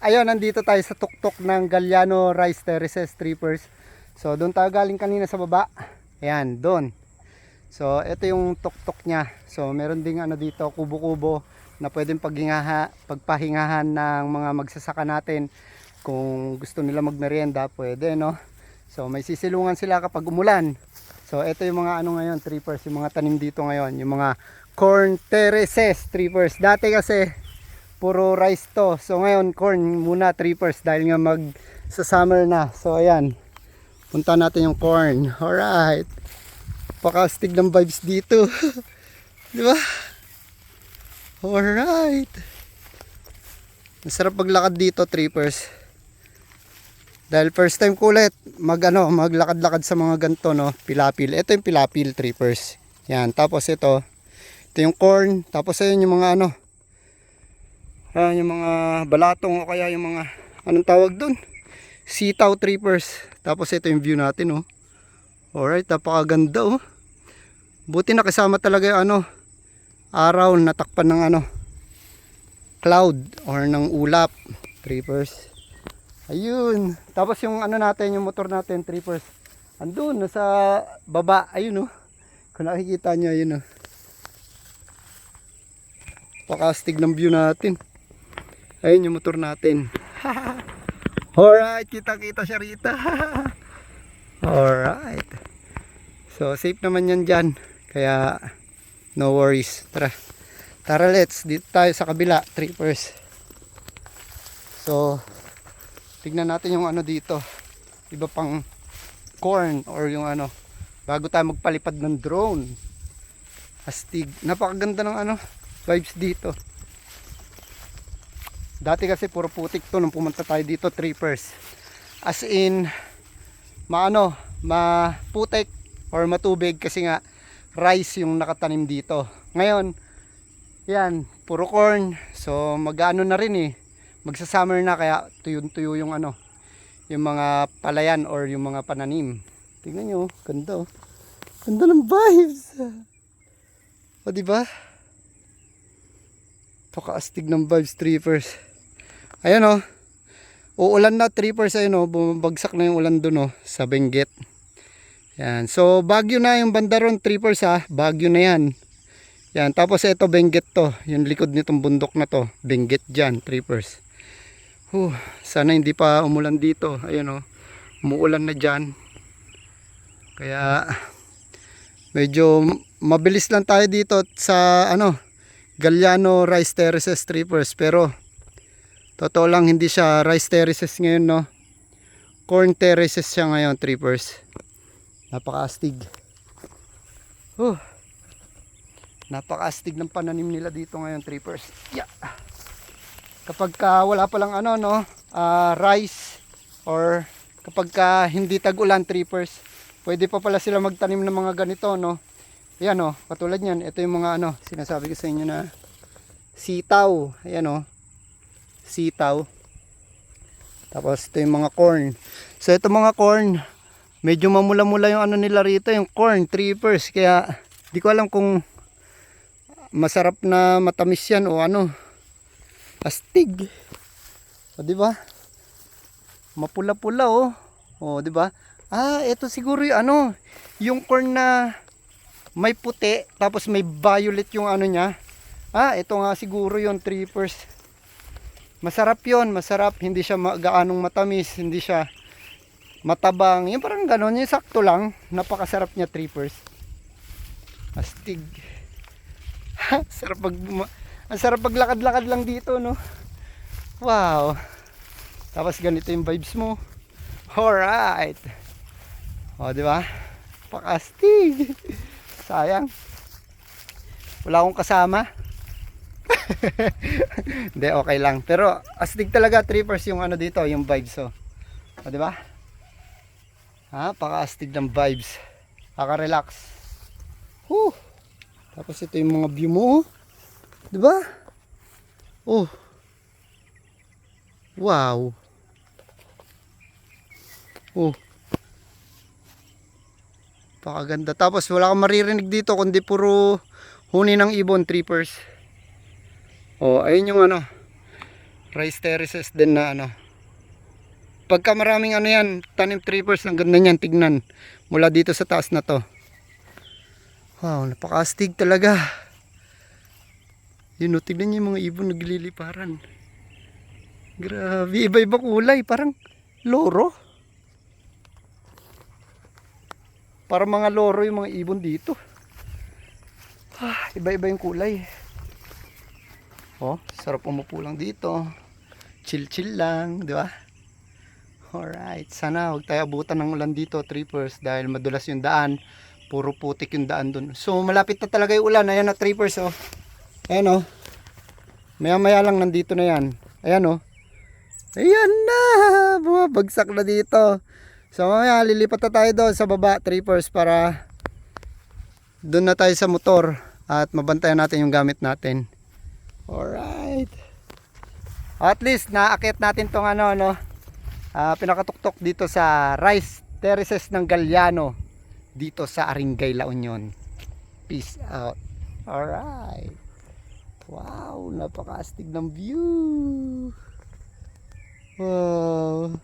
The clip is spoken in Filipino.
Ayun, nandito tayo sa tuktok ng Galliano Rice Terraces Trippers. So, doon tayo galing kanina sa baba. Ayan, doon. So, ito yung tuktok niya. So, meron ding ano dito, kubo-kubo na pwedeng paghingaha, pagpahingahan ng mga magsasaka natin. Kung gusto nila magmerienda, pwede, no? So, may sisilungan sila kapag umulan. So, ito yung mga ano ngayon, trippers, yung mga tanim dito ngayon, yung mga corn terraces, trippers. Dati kasi, puro rice to. So, ngayon, corn muna, trippers, dahil nga mag sa summer na. So, ayan. Punta natin yung corn. Alright. Pakastig ng vibes dito. Di ba? Alright. Masarap paglakad dito, trippers. Dahil first time ko ulit mag ano, maglakad-lakad sa mga ganto no, pilapil. Ito yung pilapil trippers. Yan, tapos ito. Ito yung corn, tapos ayun yung mga ano. Ah, yung mga balatong o kaya yung mga anong tawag doon? Sitaw trippers. Tapos ito yung view natin oh. Alright, napakaganda oh. Buti nakasama talaga yung ano, araw natakpan ng ano, cloud or ng ulap trippers. Ayun. Tapos yung ano natin, yung motor natin, trippers. Andun, nasa baba. Ayun oh. Kung nakikita nyo, ayun oh. Pakastig ng view natin. Ayun yung motor natin. Alright, kita-kita siya rita. Alright. So, safe naman yan dyan. Kaya, no worries. Tara. Tara, let's. Dito tayo sa kabila, trippers. So, tignan natin yung ano dito iba pang corn or yung ano bago tayo magpalipad ng drone astig napakaganda ng ano vibes dito dati kasi puro putik to nung pumunta tayo dito trippers. As in maano maputik or matubig kasi nga rice yung nakatanim dito. Ngayon yan puro corn. So mag-ano na rin eh. Magsa-summer na kaya tuyo-tuyo yung ano yung mga palayan or yung mga pananim. Tingnan nyo ganda oh. Ganda ng vibes. O diba pakaastig ng vibes trippers ayan oh. Uulan na trippers ayun oh. Bumabagsak na yung ulan dun oh sa Benguet. Yan so Baguio na yung bandaron trippers ha Baguio na yan. Yan tapos ito Benguet to. Yung likod nitong bundok na to. Benguet dyan trippers. Huh, sana hindi pa umulan dito. Ayun oh. Umuulan na diyan. Kaya medyo mabilis lang tayo dito sa ano, Galliano Rice Terraces Trippers. Pero totoo lang hindi siya rice terraces ngayon no. Corn terraces siya ngayon trippers. Napakaastig. Huh. Napakaastig ng pananim nila dito ngayon trippers. Yeah kapag ka wala pa lang ano no ah, rice or kapag ka hindi tag-ulan trippers pwede pa pala sila magtanim ng mga ganito no ayan oh katulad niyan ito yung mga ano sinasabi ko sa inyo na sitaw ayan oh sitaw tapos ito yung mga corn so ito mga corn medyo mamula-mula yung ano nila rito yung corn trippers kaya di ko alam kung masarap na matamis yan o ano astig. O di ba? Mapula-pula oh. O di ba? Ah, ito siguro yung ano, yung corn na may puti tapos may violet yung ano niya. Ah, ito nga siguro yung trippers. Masarap 'yon, masarap. Hindi siya gaanong matamis, hindi siya matabang. Yung parang gano'n, yung sakto lang. Napakasarap niya trippers. Astig. Sarap pag ang sarap paglakad-lakad lang dito, no? Wow. Tapos ganito yung vibes mo. Alright. O, di ba? Pakastig. Sayang. Wala akong kasama. Hindi, okay lang. Pero, astig talaga, trippers yung ano dito, yung vibes, oh. O, di ba? Ha, paka-astig ng vibes. Paka-relax. Whew. Tapos ito yung mga view mo, oh. 'Di ba? Oh. Wow. Oh. Pakaganda. Tapos wala kang maririnig dito kundi puro huni ng ibon trippers. Oh, ayun yung ano. rice terraces din na ano. Pagka maraming ano yan, tanim trippers, ang ganda niyan, tignan. Mula dito sa taas na to. Wow, napakastig talaga. Yun o, tignan niyo yung mga ibon nagliliparan. Grabe, iba-iba kulay, parang loro. Parang mga loro yung mga ibon dito. Ah, iba-iba yung kulay. Oh, sarap umupo lang dito. Chill-chill lang, di ba? Alright, sana huwag tayo abutan ng ulan dito, trippers, dahil madulas yung daan. Puro putik yung daan dun. So, malapit na talaga yung ulan. Ayan na, trippers, oh. Ayan, oh. Maya-maya lang nandito na yan. Ayan, oh. Ayan na! Bumabagsak na dito. So, mamaya, lilipat na tayo doon sa baba, trippers, para doon na tayo sa motor at mabantayan natin yung gamit natin. Alright. At least, naakit natin tong ano, ano, ah, pinakatuktok dito sa Rice Terraces ng Galliano dito sa Aringay, La Union. Peace out. Alright. Wow, napakastig ng view. Wow.